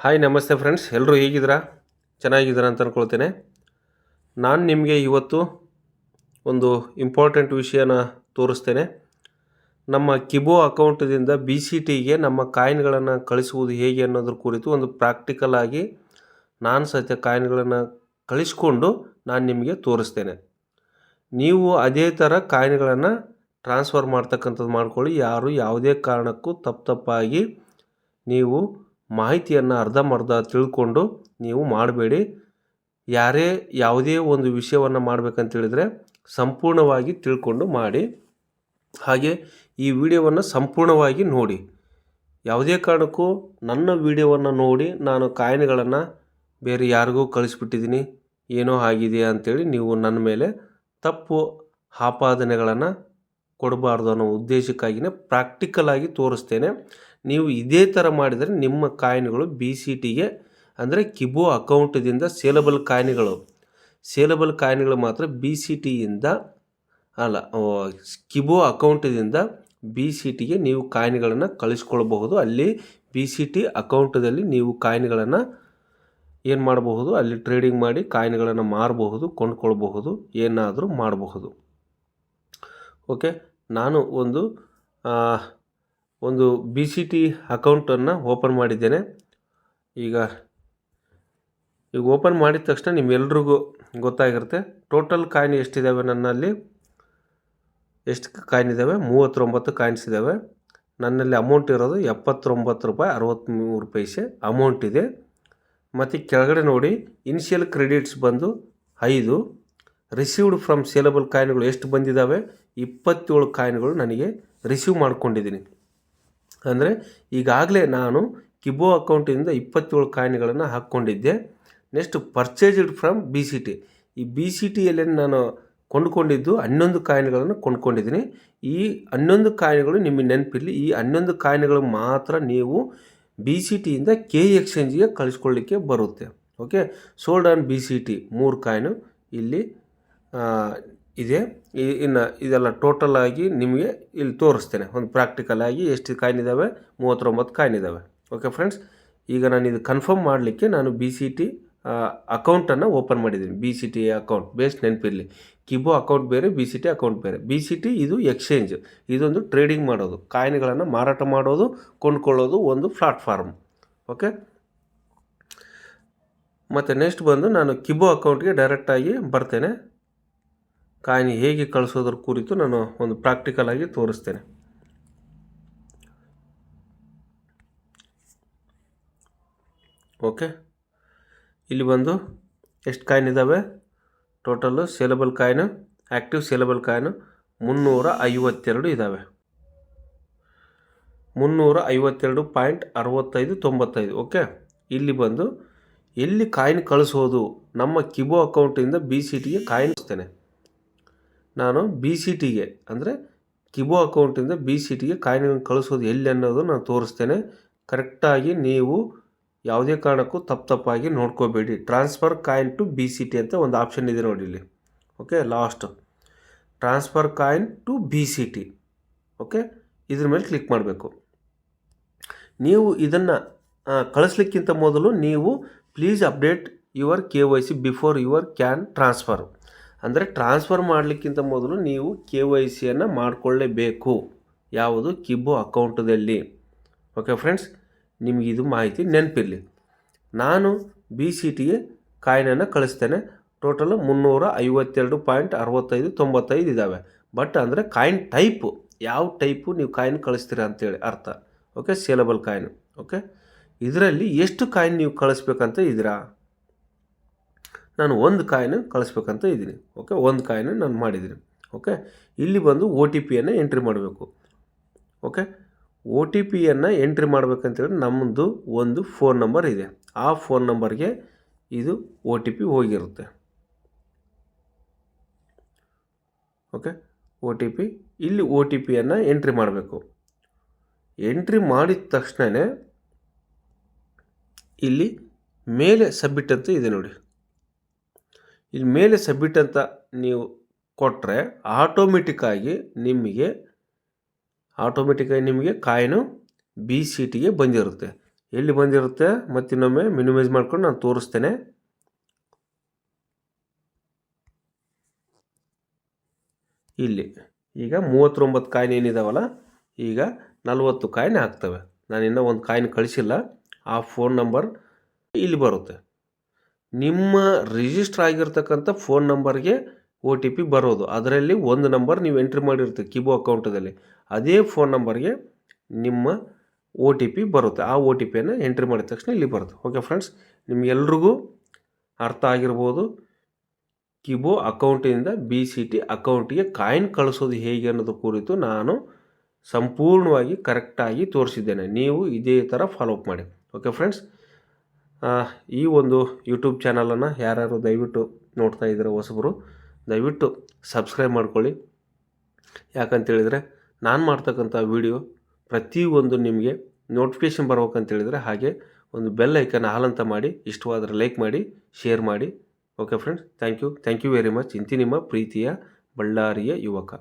Hi ನಮಸ್ತೆ friends ಎಲ್ಲರೂ ಹೇಗಿದ್ದೀರಾ? ಚೆನ್ನಾಗಿದ್ದೀರಾ ಅಂತ ಅಂದ್ಕೊಳ್ತೇನೆ ನಾನು ನಿಮಗೆ ಇವತ್ತು ಒಂದು ಇಂಪಾರ್ಟೆಂಟ್ ವಿಷಯನ ತೋರಿಸ್ತೇನೆ. ನಮ್ಮ ಕಿಬೋ ಅಕೌಂಟ್ದಿಂದ ಬಿ ಸಿ ಟಿಗೆ ನಮ್ಮ ಕಾಯಿನ್ಗಳನ್ನು ಕಳಿಸುವುದು ಹೇಗೆ ಅನ್ನೋದ್ರ ಕುರಿತು ಒಂದು ಪ್ರಾಕ್ಟಿಕಲ್ ಆಗಿ ನಾನು ಸಹಿತ ಕಾಯಿನ್ಗಳನ್ನು ಕಳಿಸ್ಕೊಂಡು ನಾನು ನಿಮಗೆ ತೋರಿಸ್ತೇನೆ. ನೀವು ಅದೇ ಥರ ಕಾಯಿನ್ಗಳನ್ನು ಟ್ರಾನ್ಸ್ಫರ್ ಮಾಡ್ತಕ್ಕಂಥದ್ದು ಮಾಡ್ಕೊಳ್ಳಿ. ಯಾರು ಯಾವುದೇ ಕಾರಣಕ್ಕೂ ತಪ್ಪು ತಪ್ಪಾಗಿ ನೀವು ಮಾಹಿತಿಯನ್ನು ಅರ್ಧಂಬರ್ಧ ತಿಳ್ಕೊಂಡು ನೀವು ಮಾಡಬೇಡಿ. ಯಾರೇ ಯಾವುದೇ ಒಂದು ವಿಷಯವನ್ನು ಮಾಡಬೇಕಂತೇಳಿದರೆ ಸಂಪೂರ್ಣವಾಗಿ ತಿಳ್ಕೊಂಡು ಮಾಡಿ. ಹಾಗೆ ಈ ವಿಡಿಯೋವನ್ನು ಸಂಪೂರ್ಣವಾಗಿ ನೋಡಿ. ಯಾವುದೇ ಕಾರಣಕ್ಕೂ ನನ್ನ ವಿಡಿಯೋವನ್ನು ನೋಡಿ ನಾನು ಕಾಯಿನ್ಗಳನ್ನು ಬೇರೆ ಯಾರಿಗೂ ಕಳಿಸ್ಬಿಟ್ಟಿದ್ದೀನಿ. ಏನೋ ಆಗಿದೆ ಅಂಥೇಳಿ ನೀವು ನನ್ನ ಮೇಲೆ ತಪ್ಪು ಆಪಾದನೆಗಳನ್ನು ಕೊಡಬಾರ್ದು ಅನ್ನೋ ಉದ್ದೇಶಕ್ಕಾಗಿಯೇ ಪ್ರಾಕ್ಟಿಕಲ್ ಆಗಿ ತೋರಿಸ್ತೇನೆ. ನೀವು ಇದೇ ಥರ ಮಾಡಿದರೆ ನಿಮ್ಮ ಕಾಯಿನ್ಗಳು ಬಿ ಸಿ ಟಿಗೆ ಅಂದರೆ ಕಿಬೋ ಅಕೌಂಟ್ದಿಂದ ಸೇಲಬಲ್ ಕಾಯಿನ್ಗಳು. ಸೇಲಬಲ್ ಕಾಯಿನ್ಗಳು ಮಾತ್ರ ಬಿ ಸಿ ಟಿಯಿಂದ ಅಲ್ಲ ಕಿಬೋ ಅಕೌಂಟದಿಂದ ಬಿ ಸಿ ಟಿಗೆ ನೀವು ಕಾಯಿನ್ಗಳನ್ನು ಕಳಿಸ್ಕೊಳ್ಬಹುದು. ಅಲ್ಲಿ ಬಿ ಸಿ ಟಿ ಅಕೌಂಟದಲ್ಲಿ ನೀವು ಕಾಯಿನ್ಗಳನ್ನು ಏನು ಮಾಡಬಹುದು? ಅಲ್ಲಿ ಟ್ರೇಡಿಂಗ್ ಮಾಡಿ ಕಾಯಿನ್ಗಳನ್ನು ಮಾರಬಹುದು, ಕೊಂಡ್ಕೊಳ್ಬಹುದು, ಏನಾದರೂ ಮಾಡಬಹುದು. ಓಕೆ ನಾನು ಒಂದು ಒಂದು ಬಿ ಸಿ ಟಿ ಅಕೌಂಟನ್ನು ಓಪನ್ ಮಾಡಿದ್ದೇನೆ. ಈಗ ಈಗ ಓಪನ್ ಮಾಡಿದ ತಕ್ಷಣ ನಿಮ್ಮೆಲ್ರಿಗೂ ಗೊತ್ತಾಗಿರುತ್ತೆ. ಟೋಟಲ್ ಕಾಯಿನ್ ಎಷ್ಟಿದ್ದಾವೆ ನನ್ನಲ್ಲಿ? ಎಷ್ಟು ಕಾಯಿನ್ ಇದ್ದಾವೆ ಮೂವತ್ತೊಂಬತ್ತು ಕಾಯಿನ್ಸ್ ಇದ್ದಾವೆ ನನ್ನಲ್ಲಿ ಅಮೌಂಟ್ ಇರೋದು ಎಪ್ಪತ್ತೊಂಬತ್ತು ರೂಪಾಯಿ ಅರವತ್ತ್ಮೂರು ಪೈಸೆ ಅಮೌಂಟ್ ಇದೆ. ಮತ್ತು ಕೆಳಗಡೆ ನೋಡಿ ಇನಿಷಿಯಲ್ ಕ್ರೆಡಿಟ್ಸ್ ಬಂದು ಐದು. ರಿಸೀವ್ಡ್ ಫ್ರಮ್ ಸೇಲಬಲ್ ಕಾಯಿನ್ಗಳು ಎಷ್ಟು ಬಂದಿದ್ದಾವೆ ಇಪ್ಪತ್ತೇಳು ಕಾಯಿನ್ಗಳು ನನಗೆ ರಿಸೀವ್ ಮಾಡ್ಕೊಂಡಿದ್ದೀನಿ. ಅಂದರೆ ಈಗಾಗಲೇ ನಾನು ಕಿಬೋ ಅಕೌಂಟಿಂದ ಇಪ್ಪತ್ತೇಳು ಕಾಯಿನ್ಗಳನ್ನು ಹಾಕ್ಕೊಂಡಿದ್ದೆ. Next purchased from B C T ಈ ಬಿ ಸಿ ಟಿಯಲ್ಲಿ ನಾನು ಕೊಂಡುಕೊಂಡಿದ್ದು ಹನ್ನೊಂದು ಕಾಯಿನ್ಗಳನ್ನು ಕೊಂಡ್ಕೊಂಡಿದ್ದೀನಿ. ಈ ಹನ್ನೊಂದು ಕಾಯಿನ್ಗಳು ನಿಮಗೆ ನೆನಪಿರಲಿ, ಈ ಹನ್ನೊಂದು ಕಾಯಿನ್ಗಳು ಮಾತ್ರ ನೀವು ಬಿ ಸಿ ಟಿಯಿಂದ ಕೆ ಎಕ್ಸ್ಚೇಂಜಿಗೆ ಕಳಿಸ್ಕೊಳ್ಳಿಕ್ಕೆ ಬರುತ್ತೆ. Okay sold on B C T ಮೂರು ಕಾಯಿನು ಇಲ್ಲಿ ಇದೆ. ಇನ್ನು ಇದೆಲ್ಲ ಟೋಟಲ್ ಆಗಿ ನಿಮಗೆ ಇಲ್ಲಿ ತೋರಿಸ್ತೇನೆ. ಒಂದು ಪ್ರಾಕ್ಟಿಕಲ್ ಆಗಿ ಎಷ್ಟು ಕಾಯಿನ್ ಇದ್ದಾವೆ ಮೂವತ್ತೊಂಬತ್ತು ಕಾಯಿನ್ ಇದ್ದಾವೆ ಓಕೆ ಫ್ರೆಂಡ್ಸ್ ಈಗ ನಾನು ಇದು ಕನ್ಫರ್ಮ್ ಮಾಡಲಿಕ್ಕೆ ನಾನು ಬಿ ಸಿ ಟಿ ಅಕೌಂಟನ್ನು ಓಪನ್ ಮಾಡಿದ್ದೀನಿ. ಬಿ ಸಿ ಟಿ ಅಕೌಂಟ್ ಬೇಸ್ಟ್ ನೆನಪಿರಲಿ. ಕಿಬೋ ಅಕೌಂಟ್ ಬೇರೆ ಬಿ ಸಿ ಟಿ ಅಕೌಂಟ್ ಬೇರೆ. ಬಿ ಸಿ ಟಿ ಇದು ಎಕ್ಸ್ಚೇಂಜ್ ಇದೊಂದು ಟ್ರೇಡಿಂಗ್ ಮಾಡೋದು. ಕಾಯಿನ್ಗಳನ್ನು ಮಾರಾಟ ಮಾಡೋದು, ಕೊಂಡ್ಕೊಳ್ಳೋದು ಒಂದು ಪ್ಲಾಟ್ಫಾರ್ಮ್ ಓಕೆ ಮತ್ತು ನೆಕ್ಸ್ಟ್ ಬಂದು ನಾನು ಕಿಬೋ ಅಕೌಂಟ್ಗೆ ಡೈರೆಕ್ಟಾಗಿ ಬರ್ತೇನೆ. ಕಾಯಿನ್ ಹೇಗೆ ಕಳಿಸೋದ್ರ ಕುರಿತು ನಾನು ಒಂದು ಪ್ರಾಕ್ಟಿಕಲ್ ಆಗಿ ತೋರಿಸ್ತೇನೆ. ಓಕೆ ಇಲ್ಲಿ ಬಂದು ಎಷ್ಟು ಕಾಯಿನ್ ಇದ್ದಾವೆ total saleable coin active saleable coin ಮುನ್ನೂರ ಐವತ್ತೆರಡು ಇದ್ದಾವೆ ಮುನ್ನೂರ ಐವತ್ತೆರಡು ಪಾಯಿಂಟ್ ಅರವತ್ತೈದು ತೊಂಬತ್ತೈದು ಓಕೆ ಇಲ್ಲಿ ಬಂದು ಎಲ್ಲಿ ಕಾಯಿನ್ ಕಳಿಸೋದು? ನಮ್ಮ ಕಿಬೋ ಅಕೌಂಟಿಂದ ಬಿ ಸಿ ಟಿಗೆ ಕಾಯಿನ್ ಕಳಿಸ್ತೇನೆ. ನಾನು ಬಿ ಸಿ ಟಿಗೆ ಅಂದರೆ ಕಿಬೋ ಅಕೌಂಟಿಂದ ಬಿ ಸಿ ಟಿಗೆ ಕಾಯಿನ್ಗಳನ್ನು ಕಳಿಸೋದು ಎಲ್ಲಿ ಅನ್ನೋದು ನಾನು ತೋರಿಸ್ತೇನೆ. ಕರೆಕ್ಟಾಗಿ ನೀವು ಯಾವುದೇ ಕಾರಣಕ್ಕೂ ತಪ್ಪು ತಪ್ಪಾಗಿ ನೋಡ್ಕೋಬೇಡಿ. Transfer coin to B C T ಅಂತ ಒಂದು ಆಪ್ಷನ್ ಇದೆ ನೋಡಿ ಇಲ್ಲಿ. Okay, last. Transfer coin to B C T okay, ಇದ್ರ ಮೇಲೆ ಕ್ಲಿಕ್ ಮಾಡಬೇಕು. ನೀವು ಇದನ್ನು ಕಳಿಸ್ಲಿಕ್ಕಿಂತ ಮೊದಲು ನೀವು please update your K Y C before your can transfer. ಅಂದರೆ ಟ್ರಾನ್ಸ್ಫರ್ ಮಾಡಲಿಕ್ಕಿಂತ ಮೊದಲು ನೀವು ಕೆ ವೈ ಸಿಯನ್ನು ಮಾಡಿಕೊಳ್ಳೇಬೇಕು. ಯಾವುದು? ಕಿಬ್ಬು ಅಕೌಂಟದಲ್ಲಿ ಓಕೆ ಫ್ರೆಂಡ್ಸ್ ನಿಮಗೆ ಇದು ಮಾಹಿತಿ ನೆನಪಿರಲಿ. ನಾನು ಬಿ ಸಿ ಟಿಗೆ ಕಾಯಿನನ್ನು ಕಳಿಸ್ತೇನೆ. ಟೋಟಲ್ ಮುನ್ನೂರ ಐವತ್ತೆರಡು ಪಾಯಿಂಟ್ ಅರವತ್ತೈದು ತೊಂಬತ್ತೈದು ಇದ್ದಾವೆ ಬಟ್ ಅಂದರೆ ಕಾಯಿನ್ ಟೈಪು ಯಾವ ಟೈಪು ನೀವು ಕಾಯಿನ್ ಕಳಿಸ್ತೀರಾ ಅಂತೇಳಿ ಅರ್ಥ. ಓಕೆ ಸೇಲಬಲ್ ಕಾಯಿನ್ ಓಕೆ ಇದರಲ್ಲಿ ಎಷ್ಟು ಕಾಯಿನ್ ನೀವು ಕಳಿಸ್ಬೇಕಂತ ಇದ್ದೀರಾ? ನಾನು ಒಂದು ಕಾಯಿನ ಕಳಿಸ್ಬೇಕಂತ ಇದ್ದೀನಿ ಓಕೆ ಒಂದು ಕಾಯಿನ ನಾನು ಮಾಡಿದ್ದೀನಿ ಓಕೆ ಇಲ್ಲಿ ಬಂದು ಒ ಟಿ ಪಿಯನ್ನು ಎಂಟ್ರಿ ಮಾಡಬೇಕು ಓಕೆ ಒ ಟಿ ಪಿಯನ್ನು ಎಂಟ್ರಿ ಮಾಡಬೇಕಂತೇಳಿ ನಮ್ಮದು ಒಂದು ಫೋನ್ ನಂಬರ್ ಇದೆ. ಆ ಫೋನ್ ನಂಬರ್ಗೆ ಇದು ಒ ಟಿ ಪಿ ಹೋಗಿರುತ್ತೆ ಓಕೆ ಒ ಟಿ ಪಿ ಇಲ್ಲಿ ಒ ಟಿ ಪಿಯನ್ನು ಎಂಟ್ರಿ ಮಾಡಬೇಕು. ಎಂಟ್ರಿ ಮಾಡಿದ ತಕ್ಷಣವೇ ಇಲ್ಲಿ ಮೇಲೆ ಸಬ್ಮಿಟ್ ಅಂತ ಇದೆ ನೋಡಿ. ಇಲ್ಲಿ ಮೇಲೆ ಸಬ್ಮಿಟ್ ಅಂತ ನೀವು ಕೊಟ್ಟರೆ ಆಟೋಮೆಟಿಕ್ಕಾಗಿ ನಿಮಗೆ ಆಟೋಮೆಟಿಕ್ಕಾಗಿ ನಿಮಗೆ ಕಾಯಿನು ಬಿ ಸಿ ಟಿಗೆ ಬಂದಿರುತ್ತೆ. ಎಲ್ಲಿ ಬಂದಿರುತ್ತೆ? ಮತ್ತಿನ್ನೊಮ್ಮೆ ಮಿನಿಮೈಸ್ ಮಾಡ್ಕೊಂಡು ನಾನು ತೋರಿಸ್ತೇನೆ. ಇಲ್ಲಿ, ಈಗ ಮೂವತ್ತೊಂಬತ್ತು ಕಾಯಿನ್ ಏನಿದಾವಲ್ಲ, ಈಗ ನಲವತ್ತು ಕಾಯಿನ್ ಹಾಕ್ತವೆ ನಾನು ಇನ್ನೂ ಒಂದು ಕಾಯಿನ್ ಕಳಿಸಿಲ್ಲ. ಆ ಫೋನ್ ನಂಬರ್ ಇಲ್ಲಿ ಬರುತ್ತೆ. ನಿಮ್ಮ ರಿಜಿಸ್ಟರ್ ಆಗಿರ್ತಕ್ಕಂಥ ಫೋನ್ ನಂಬರ್ಗೆ ಒ ಟಿ ಪಿ ಬರೋದು. ಅದರಲ್ಲಿ ಒಂದು ನಂಬರ್ ನೀವು ಎಂಟ್ರಿ ಮಾಡಿರ್ತೀವಿ ಕಿಬೋ ಅಕೌಂಟದಲ್ಲಿ ಅದೇ ಫೋನ್ ನಂಬರ್ಗೆ ನಿಮ್ಮ ಒ ಟಿ ಪಿ ಬರುತ್ತೆ. ಆ ಒ ಟಿ ಪಿಯನ್ನು ಎಂಟ್ರಿ ಮಾಡಿದ ತಕ್ಷಣ ಇಲ್ಲಿ ಬರುತ್ತೆ. ಓಕೆ ಫ್ರೆಂಡ್ಸ್ ನಿಮಗೆಲ್ರಿಗೂ ಅರ್ಥ ಆಗಿರ್ಬೋದು. ಕಿಬೋ ಅಕೌಂಟಿಂದ ಬಿ ಸಿ ಟಿ ಅಕೌಂಟಿಗೆ ಕಾಯಿನ್ ಕಳಿಸೋದು ಹೇಗೆ ಅನ್ನೋದು ಕುರಿತು ನಾನು ಸಂಪೂರ್ಣವಾಗಿ ಕರೆಕ್ಟಾಗಿ ತೋರಿಸಿದ್ದೇನೆ. ನೀವು ಇದೇ ಥರ ಫಾಲೋಅಪ್ ಮಾಡಿ. ಓಕೆ ಫ್ರೆಂಡ್ಸ್ ಈ ಒಂದು ಯೂಟ್ಯೂಬ್ ಚಾನಲನ್ನು ಯಾರ್ಯಾರು ದಯವಿಟ್ಟು ನೋಡ್ತಾ ಇದ್ದಾರೆ ಹೊಸಬರು, ದಯವಿಟ್ಟು ಸಬ್ಸ್ಕ್ರೈಬ್ ಮಾಡ್ಕೊಳ್ಳಿ. ಯಾಕಂತೇಳಿದರೆ ನಾನು ಮಾಡ್ತಕ್ಕಂಥ ವೀಡಿಯೋ ಪ್ರತಿಯೊಂದು ನಿಮಗೆ ನೋಟಿಫಿಕೇಷನ್ ಬರ್ಬೇಕಂತೇಳಿದರೆ ಹಾಗೆ ಒಂದು ಬೆಲ್ ಐಕನ್ ಹಾಲಂತ ಮಾಡಿ, ಇಷ್ಟವಾದರೆ ಲೈಕ್ ಮಾಡಿ ಶೇರ್ ಮಾಡಿ. Okay friends thank you thank you very much ಇಂತಿ ನಿಮ್ಮ ಪ್ರೀತಿಯ ಬಳ್ಳಾರಿಯ ಯುವಕ.